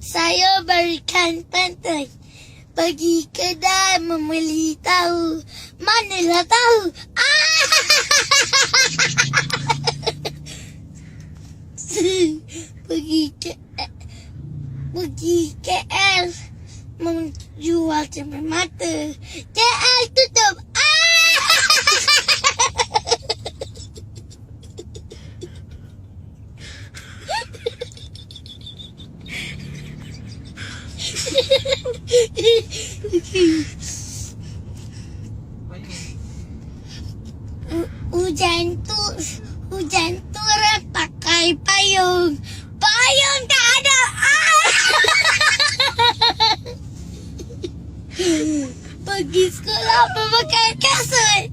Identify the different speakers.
Speaker 1: Saya berikan pantai. Pergi kedai membeli tahu. Manalah tahu. Ah! pergi ke pergi KL menjual cermin mata. KL hujan tu hujan tu pakai payung. Payung tak ada. Ah! Pergi sekolah memakai kasut.